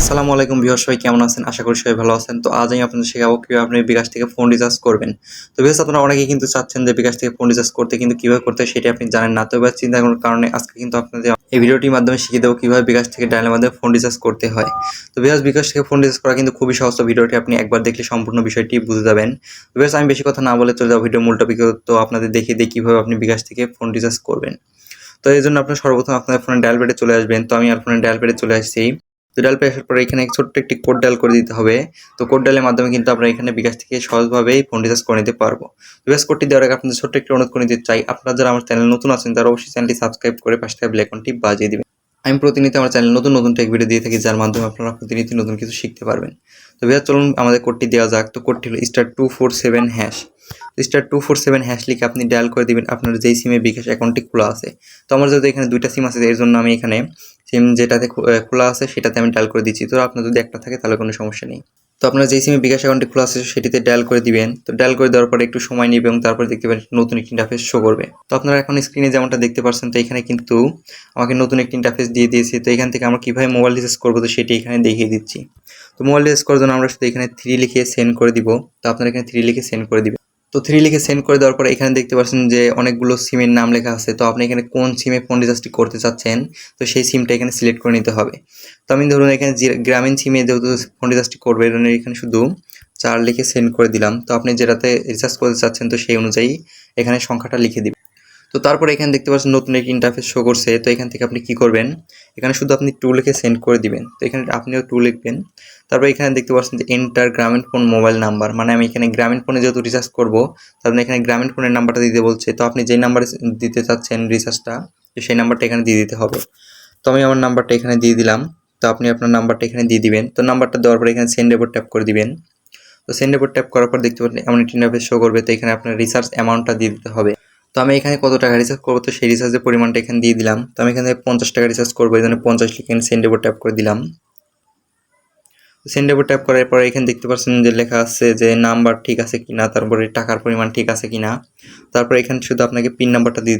আসসালামু আলাইকুম ভিউয়ার সবাই কেমন আছেন? আশা করি সবাই ভালো আছেন। তো আজ আমি আপনাদের শেখাবো কীভাবে আপনি বিকাশ থেকে ফোন রিচার্জ করবেন। তো বিকাশ আপনারা অনেকেই কিন্তু চাচ্ছেন যে বিকাশ থেকে ফোন রিচার্জ করতে, কিন্তু কীভাবে করতে সেটা আপনি জানেন না। তো এবার চিন্তা করার কারণে আজকে কিন্তু আপনাদের এই ভিডিওটির মাধ্যমে শিখিয়ে দেবো কীভাবে বিকাশ থেকে ডায়ালের মাধ্যমে ফোন রিচার্জ করতে হয়। তো বিকাশ বিকাশ থেকে ফোন রিচার্জ করা কিন্তু খুবই সহজ। ভিডিওটি আপনি একবার দেখলে সম্পূর্ণ বিষয়টি বুঝে যাবেন। তো বিকাশ আমি বেশি কথা না বলে চলে যাব ভিডিও মূল টপিক তো আপনাদের দেখিয়ে দিই কীভাবে আপনি বিকাশ থেকে ফোন রিচার্জ করবেন। তো এই জন্য আপনার সর্বপ্রথম আপনার ফোনে ডায়াল পেডে চলে আসবেন। তো আমি আর ফোনে ডায়াল পেডে চলে আসছি। তো ডায়াল পেয়ে আসার পরে এখানে ছোট্ট একটি কোড ডায়াল করে দিতে হবে। তো কোড ডায়ালের মাধ্যমে কিন্তু আমরা এখানে বিকাশ থেকে সহজভাবেই ফোন রিচার্জ করে নিতে পারব। বিকাশ কোডটি দেওয়ার আগে আপনাদের ছোট্ট একটি অনুরোধ করে দিতে চাই। আপনারা যারা আমার চ্যানেল নতুন আছেন, তারা অবশ্যই চ্যানেলটি সাবস্ক্রাইব করে পাশে থাকা ব্লেকনটি বাজিয়ে দিবেন। আমি প্রতিনিয়ত আমার চ্যানেল নতুন নতুন টেক ভিডিও দিয়ে থাকি, যার মাধ্যমে আপনারা প্রতিনিয়ত নতুন কিছু শিখতে পারবেন। তো বিহার চলুন আমাদের কোডটি দেওয়া যাক। তো কোডটি হলো star two four seven hash star two four seven hash লিখে আপনি ডায়াল করে দিবেন। আপনার যেই সিমে বিকাশ অ্যাকাউন্টটি খোলা আছে। তো আমার যদি এখানে দুইটা সিম আছে, এর জন্য আমি এখানে সিম যেটাতে খোলা আছে সেটাতে আমি ডায়াল করে দিচ্ছি। তো আপনার যদি একটা থাকে তাহলে কোনো সমস্যা নেই। তো আপনার যেই সিমে বিকাশ অ্যাকাউন্টটি খোলা আছে সেটিতে ডায়াল করে দিবেন। তো ডায়াল করে দেওয়ার পরে একটু সময় নেবে এবং তারপরে দেখতে পাবেন নতুন একটি ইন্টারফেস শো করবে। তো আপনারা এখন স্ক্রিনে যেমনটা দেখতে পাচ্ছেন তো এখানে কিন্তু আমাকে নতুন একটি ইন্টারফেস দিয়ে দিয়েছে। তো এখান থেকে আমরা কীভাবে মোবাইল রিচার্জ করব তো সেটি এখানে দেখিয়ে দিচ্ছি। তো মোবাইল রিচার্জ করার জন্য আমরা শুধু এখানে থ্রি লিখে সেন্ড করে দিব। তো আপনারা এখানে থ্রি লিখে সেন্ড করে দিবেন। তো থ্রি লিখে সেন্ড করে দেওয়ার পর এখানে দেখতে পাচ্ছেন যে অনেকগুলো সিমের নাম লেখা আছে। তো আপনি এখানে কোন সিমে ফোন রিচার্জটি করতে চাচ্ছেন, তো সেই সিমটা এখানে সিলেক্ট করে নিতে হবে। তো আমি ধরুন এখানে গ্রামীণ সিমে যেহেতু ফোন রিচার্জটি করবে এখানে শুধু চার লিখে সেন্ড করে দিলাম। তো আপনি যেটাতে রিচার্জ করতে চাচ্ছেন, তো সেই অনুযায়ী এখানে সংখ্যাটা লিখে দিবেন। তো তারপরে এখানে দেখতে পাচ্ছেন নতুন একটি ইন্টারফেস শো করছে। তো এখান থেকে আপনি কি করবেন? এখানে শুধু আপনি টু লিখে সেন্ড করে দিবেন। তো এখানে আপনিও টু লিখবেন। তারপর এখানে দেখতে পাচ্ছেন যে এন্টার গ্রামীণ ফোন মোবাইল নাম্বার মানে আমি এখানে গ্রামীণ ফোনে যেহেতু রিচার্জ করব তো আপনি এখানে গ্রামীণ ফোনের নাম্বারটা দিতে বলছে। তো আপনি যেই নাম্বারে দিতে চাচ্ছেন রিচার্জটা তো সেই নাম্বারটা এখানে দিয়ে দিতে হবে। তো আমি আমার নাম্বারটা এখানে দিয়ে দিলাম। তো আপনি আপনার নাম্বারটা এখানে দিয়ে দিবেন। তো নাম্বারটা দেওয়ার পরে এখানে সেন্ড এবার ট্যাপ করে দিবেন। তো সেন্ড এবার ট্যাপ করার পর দেখতে পাচ্ছেন এমন একটি ইন্টারফেস শো করবে। তো এখানে আপনার রিচার্জ অ্যামাউন্টটা দিয়ে দিতে হবে। তো আমি এখানে কত টাকা রিচার্জ করব? তো সেই রিচার্জের পরিমাণটা এখানে দিয়ে দিলাম। তো আমি এখানে পঞ্চাশ টাকা রিচার্জ করব। জন্য পঞ্চাশ লিখে সেন্ড এবার ট্যাপ করে দিলাম। সেন্ড এবার ট্যাপ করার পরে এখানে দেখতে পাচ্ছেন যে লেখা আছে যে নাম্বার ঠিক আছে কিনা, তারপরে টাকার পরিমাণ ঠিক আছে কিনা। তারপরে এখানে শুধু আপনাকে পিন নাম্বারটা দিয়ে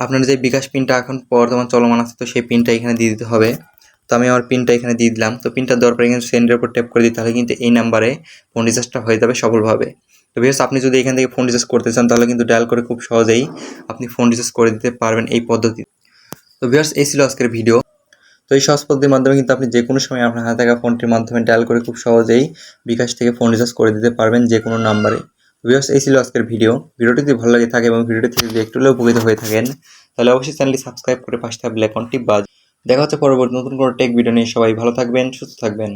আপনার যে বিকাশ পিনটা এখন বর্তমান চলমান আছে, তো সেই পিনটা এখানে দিয়ে দিতে হবে। তো আমি আমার পিনটা এখানে দিয়ে দিলাম। তো পিনটা দেওয়ার পরে এখানে সেন্ডের উপর ট্যাপ করে দিই, তাহলে কিন্তু এই নাম্বারে ফোন রিচার্জটা হয়ে যাবে সফলভাবে। তো বিকজ আপনি যদি এখান থেকে ফোন রিচার্জ করতে চান, তাহলে কিন্তু ডায়াল করে খুব সহজেই আপনি ফোন রিচার্জ করে দিতে পারবেন এই পদ্ধতি। তো বিয়ার্স এই ছিল আজকের ভিডিও তো এই সহজ পদ্ধতির মাধ্যমে কিন্তু আপনি যে কোনো সময় আপনার হাতে থাকা ফোনটির মাধ্যমে ডায়াল করে খুব সহজেই বিকাশ থেকে ফোন রিচার্জ করে দিতে পারবেন যে কোনো নাম্বারে ভিউয়ার্স এই ছিল আজকের ভিডিও ভিডিওটি যদি ভালো লাগে থাকে এবং ভিডিওটি থেকে যদি একটু হলেও উপকৃত হয়ে থাকেন, তাহলে অবশ্যই চ্যানেলটি সাবস্ক্রাইব করে পাশে থাকা বেল আইকনটি বাজ দেখা হচ্ছে পরবর্তী নতুন কোনো টেক ভিডিও নিয়ে। সবাই ভালো থাকবেন, সুস্থ থাকবেন।